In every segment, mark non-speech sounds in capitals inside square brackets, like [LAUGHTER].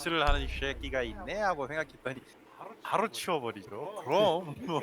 납치를 하는 새끼가 있네 하고 생각했더니 바로 치워버리죠. 그럼 뭐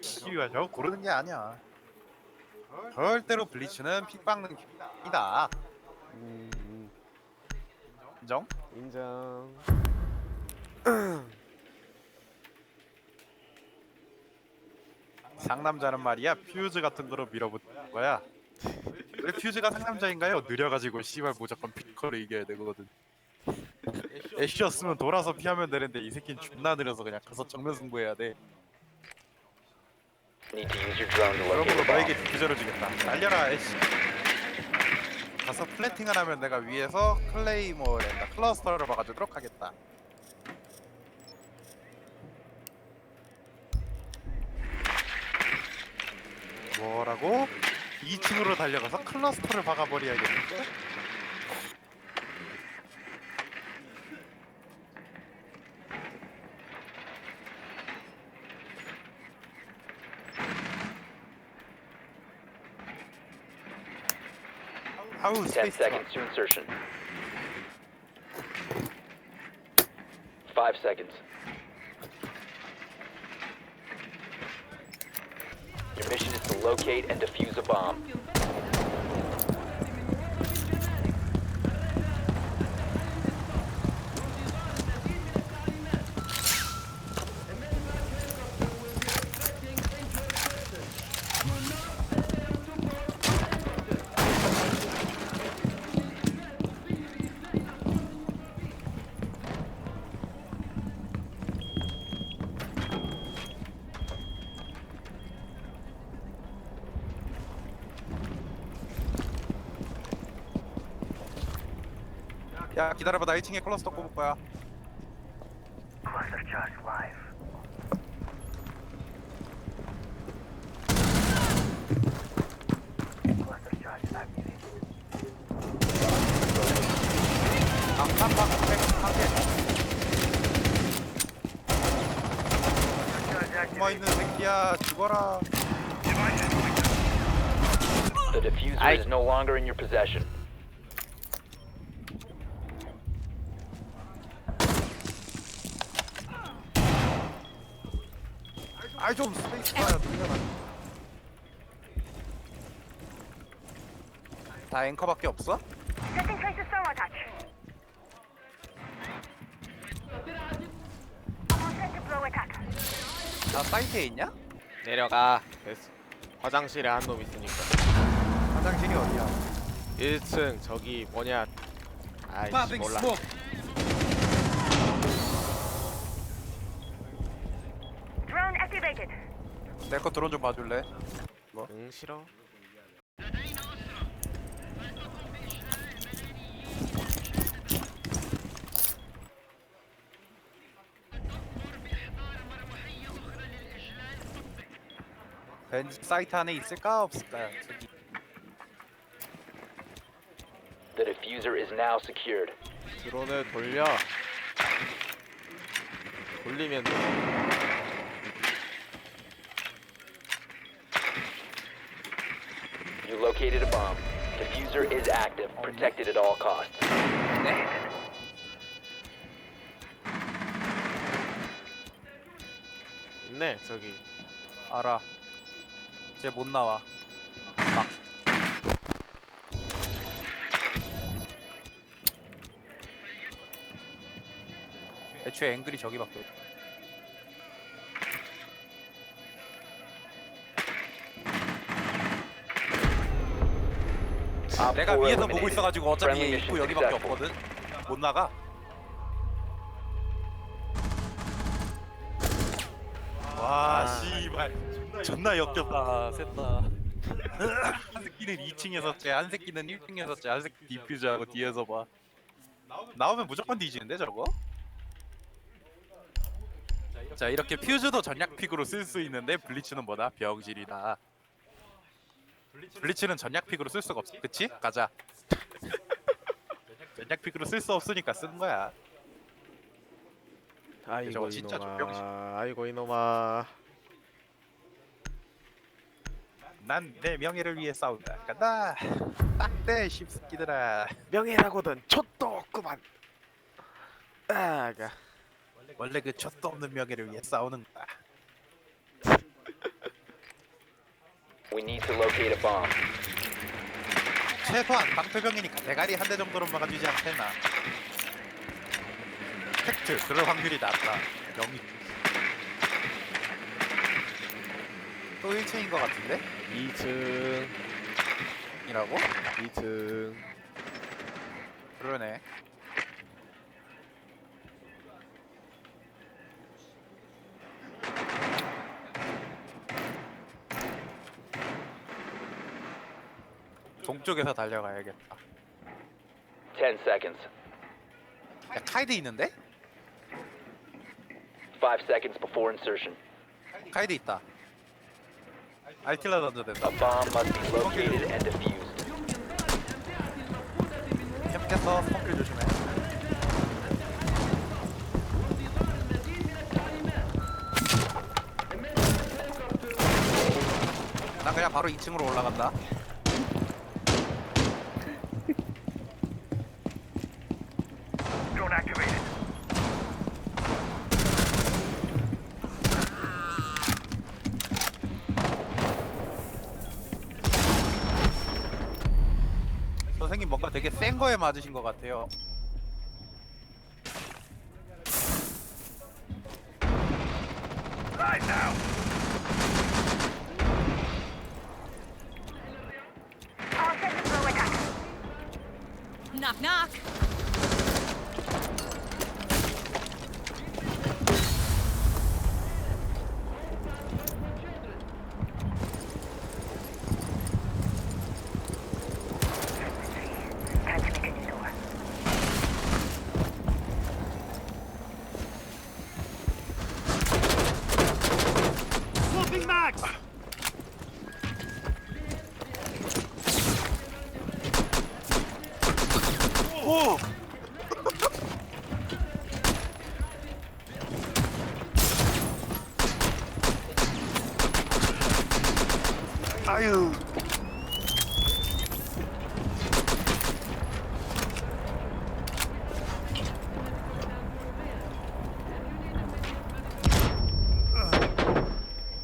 씨발 저거 고르는 게 아니야. 절대로 블리츠는 핏박는 이다. 음, 음, 인정? 인정. 상남자는 말이야 퓨즈 같은 거로 밀어붙는 거야. 왜 퓨즈가 상남자인가요? 느려가지고 씨발 무조건 피커를 이겨야 되거든. 애쉬였으면 돌아서 피하면 되는데 이 새끼는 존나 느려서 그냥 가서 정면 승부해야 돼. Need to use your drone to locate 그러므로 bomb. 너에게 디퓨저를 주겠다. 날려라 애쉬. 가서 플래팅을 하면 내가 위에서 클레이모랜다 클러스터를 막아주도록 하겠다. 뭐라고? 2층으로 달려가서 클러스터를 박아버려야겠는데? 10 seconds to insertion. Five seconds. Your mission is to locate and defuse a bomb. 야 기다려봐 나 1층에 클러스터 꼽을 거야 Cluster charge live. Cluster charge activated. 방탄방 한개 숨어있는 새끼야 죽어라 The diffuser I- is no longer in your possession. 아이 좀 스페이스 봐야 들려나 다 앵커밖에 없어? Setting traces thermal touch. Almost set to blow attack. 나 사이트에 있냐? 내려가. 됐어. 화장실에 한 놈 있으니까. 화장실이 어디야? 1층 저기 뭐냐? 아이씨 몰라. 내 거 드론 좀 봐줄래? 응 싫어. 벤지 사이트 안에 있을까 없을까? 저기 The diffuser is now secured. 드론을 돌려. 돌리면 돼. You located a bomb. Diffuser is active. Protected at all costs. 네? 있네 저기. 알아 이제 못 나와 막 애초에 앵글이 저기밖에 없 내가 four 위에서 보고. 있어가지고 어차피 입구 여기밖에. 없거든 못 나가 와 아. 씨발 존나 역겹다 셋다 [LAUGHS] 한 새끼는 2층에서 째한 새끼는 1층에서 째한 새끼 디퓨즈하고 뒤에서 봐 나오면 무조건 뒤지는데 저거? 자 이렇게 퓨즈도 전략 픽으로 쓸 수 있는데 블리츠는 뭐다? 병실이다 블리츠는 전략 픽으로 쓸 수가 없어 그치? 가자 [LAUGHS] 전략 픽으로 쓸 수 없으니까 쓰는 거야 아이고 저거 진짜 이놈아. 조병신. 아이고 이놈아. 난 내 명예를 위해 싸운다 간다 딱대 씹새끼들아 명예라고든 촛도 없구만. 아가 원래 그 젖도 없는 명예를 위해 싸우는 거야. We need to locate a bomb. 최소한 방패병이니까 대가리 한 대 정도는 막아주지 않겠나. 팩트 그럴 확률이 낮다. 영이. 또 1층인 것 같은데? 2층 이라고? 2층 그러네. 동쪽에서 달려가야겠다. 10 seconds. 야, 카이드 있는데? 5 seconds before insertion. 카이드 있다. 알킬라 던져 된다. A bomb must be located and defused. 캠께서 펌필 조심해. 난 그냥 바로 2층으로 올라간다. Drone activated. 선생님 뭔가 되게 센 거에 맞으신 것 같아요. 오! 아유.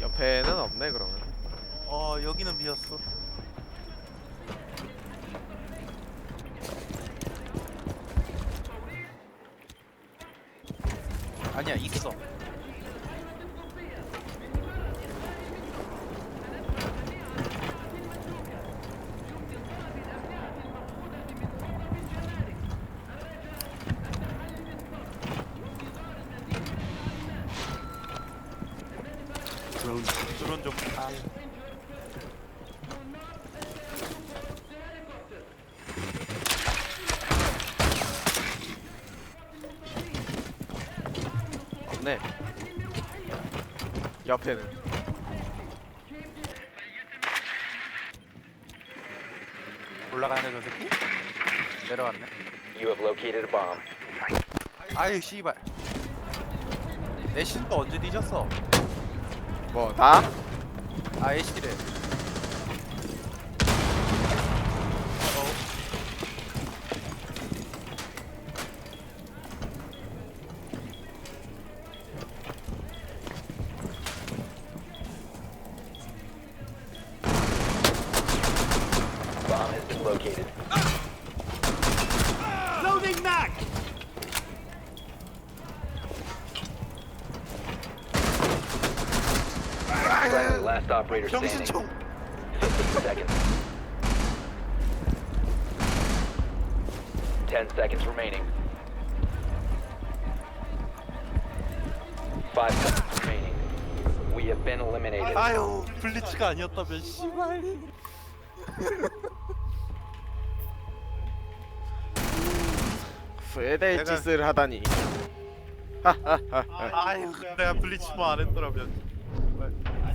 옆에는 없네 그러면 어 여기는 비었어. 아니야 있어. 옆에는 올라가네 저 새끼? 내려왔네. You have located a bomb. 아유 씨발. 내 신도 언제 뒤졌어? 뭐 나? 아 애쉬래. Last operator standing. 정신총. 15 seconds. 10 seconds remaining. 5 seconds remaining. We have been eliminated. 아유 블리츠가 아니었다면 씨발. 후회될 내가- 짓을 하다니 하하하하 아유 내가 블리츠만 안 했더라면.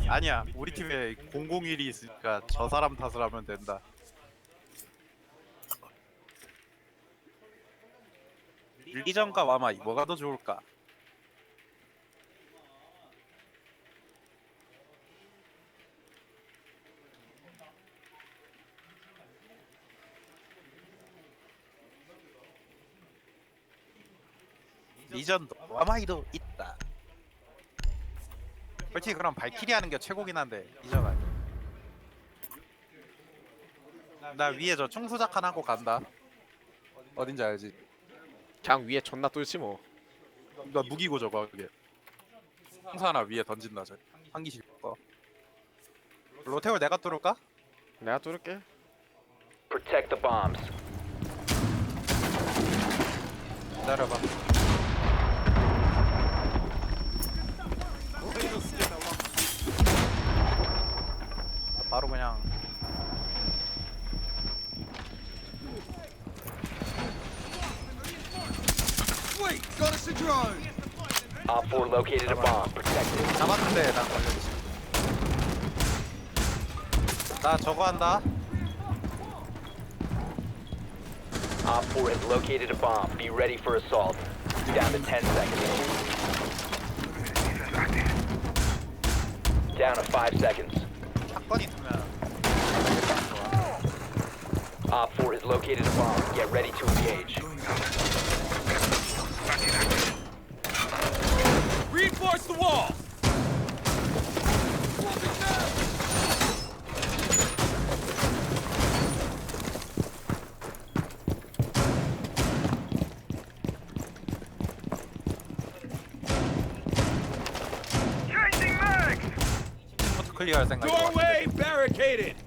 아니야 우리 팀에 001이 있으니까 저 사람 탓을 하면 된다. 일기전과 와마 뭐가 더 좋을까? 리전도 와마이도 있다. 솔직히 그럼 발키리 하는 게 최고긴 한데 리전 아니. 나 위에 저 청소작한 하고 간다. 어딘지 알지? 그냥 위에 존나 뚫지 뭐. 나 무기고 저거 그게. 청소 하나 위에 던진다 저. 한기씩 거. 로테올 내가 뚫을까? 내가 뚫을게. Protect the bombs. 기다려봐. Op 4 located a bomb. Protect it. 잡았는데 난 걸렸지. 나 저거 한다. Op 4 has located a bomb. Be ready for assault. Down to 10 seconds. Down to 5 seconds. 사건이 있으면 Op 4 has located a bomb. Get ready to engage. Reinforce the wall! Changing mags! 부터 클리어할 생각이 Doorway barricaded!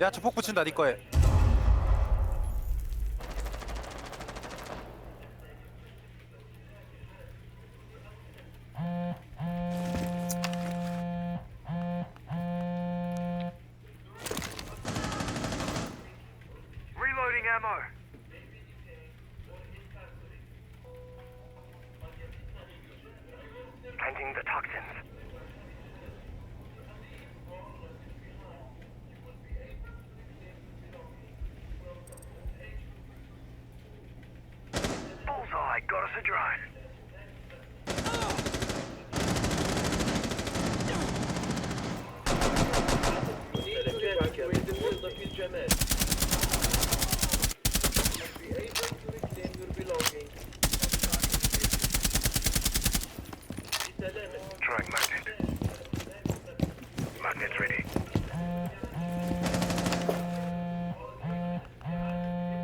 야, 주폭 붙인다 네 거에. The toxins.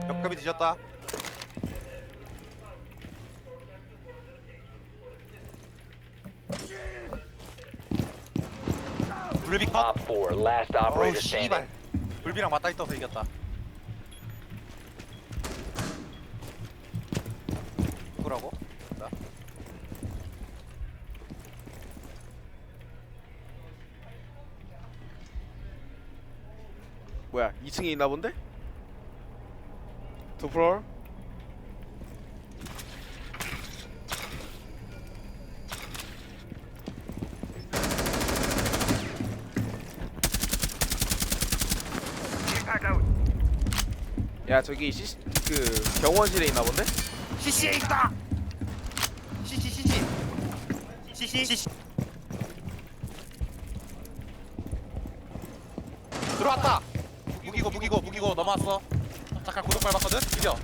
역급이 뒤졌다. 불비 컷. Op 4, last 어우 operator 씨발. 불비랑 맞다이 떠서 이겼다. 누구라고? 나? 뭐야? 2층에 있나 본데? 두 플로어? Impact out. 야 저기 시, 그 병원실에 있나 본데? CC에 있다. CC CC. CC CC. 들어왔다. 무기고 무기고 무기고 넘어왔어. 잠깐 구독 밟았거든. 이겨.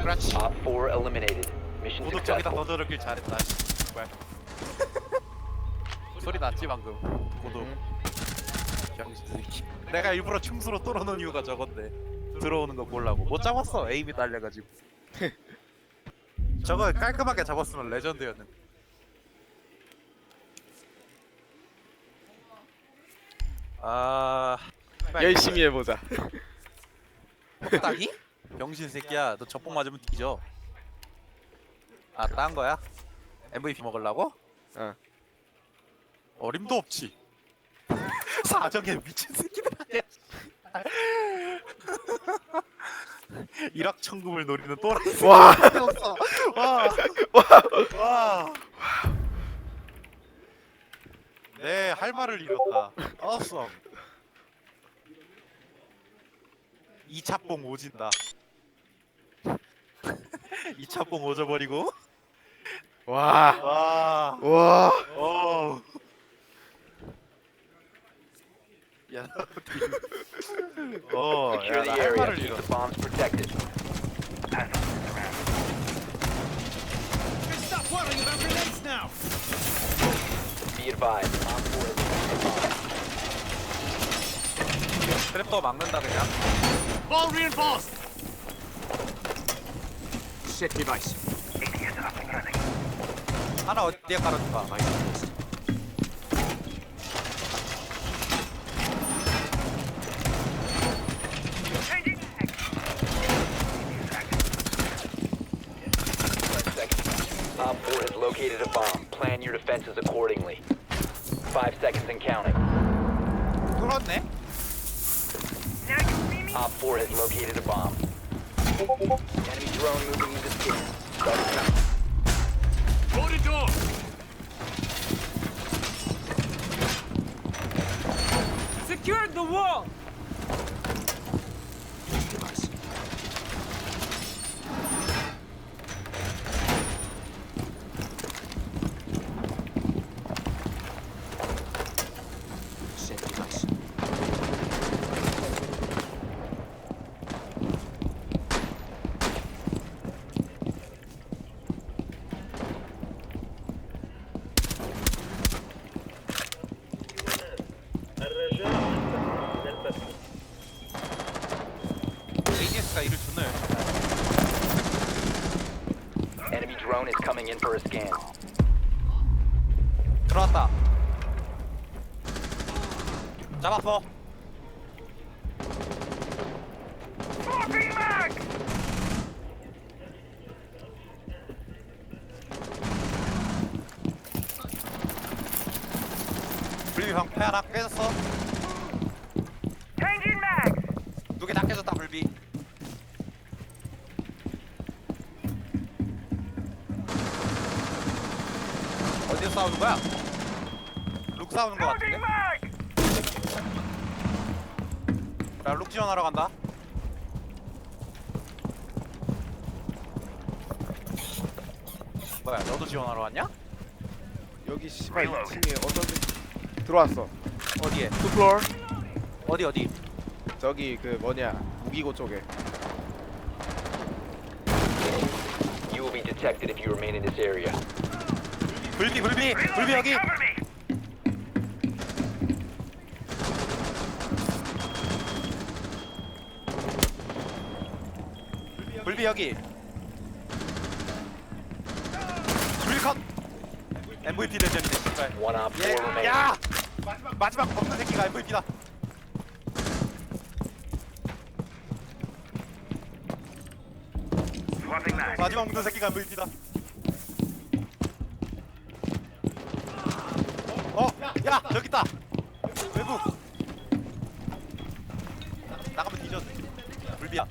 그렇지. Op 4 eliminated. Mission 구독 저기다 successful. 넣어주길 잘했다. [LAUGHS] 소리 났지 방금. 구독. 병신 새끼. 내가 일부러 충수로 뚫어놓은 이유가 저건데 들어오는 거 보려고 못 잡았어 에임이 딸려가지고 [LAUGHS] 저거 깔끔하게 잡았으면 레전드였는데 아 열심히 해보자. 딱이? 병신 새끼야 너 적봉 맞으면 뒤져 아 딴 거야? MVP 먹으려고? 어. 어림도 없지 [LAUGHS] 사정에 미친 새끼들 아니야 [LAUGHS] 일확천금을 노리는 또라이 와. 와. 와. 네, 할 말을 잃었다. awesome. 이차뽕 오진다. 이차뽕 오져버리고. 와. 와. 와. 어. 야, 어, 야, Secure the 나할 area. 말을 Keep 잃었어. the bombs protected. Stop worrying about grenades now. Be advised. Op 4 has 트랩도 막는다 그냥. Reinforced. Set device. ATS up and running. 하나 어디에 깔아줄까? Changing mag. Five seconds. Op 4 has located a bomb. Plan your defenses accordingly. Five seconds and counting. 뚫었네. Now you see me? Op 4 has located a bomb. Enemy drone moving into scan. Loaded door. Secured the wall! In for a scan. 들어왔다. 잡았어. Swapping mag! 불비 방패 하나 깨졌어. Changing mag! 두 개 다 깨졌다 불비. 어디서 싸우는 거야? 룩 싸우는 거 같은데? Loading mag! 야, 룩 지원하러 간다. 뭐야, 너도 지원하러 왔냐? 여기 씨발 2층에 어떤 데 들어왔어. 어디에? 투 플로어. 어디 어디? 저기 그 뭐냐 무기고 쪽에. You will be detected if you remain in this area. 불비 불비 불비 여기. 불비 여기. 불비 컷. MVP 대전이네 씨발. One op 4 예, remaining. 야! 마지막 마지막 벗는 새끼가 MVP다. 마지막 묻는 새끼가 MVP다. 저기 있다. 외부. 나가면 뒤져. 불비야.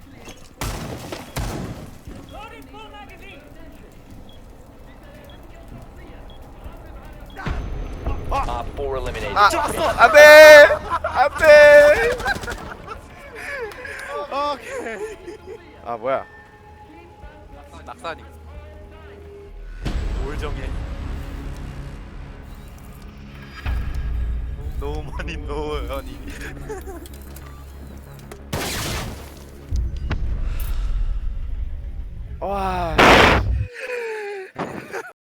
Op 4 eliminated. 아, 좋았어. 안돼, 안 돼. 오케이. 아 뭐야? 낙사니. 올정해. 노만이 노연이. [LAUGHS]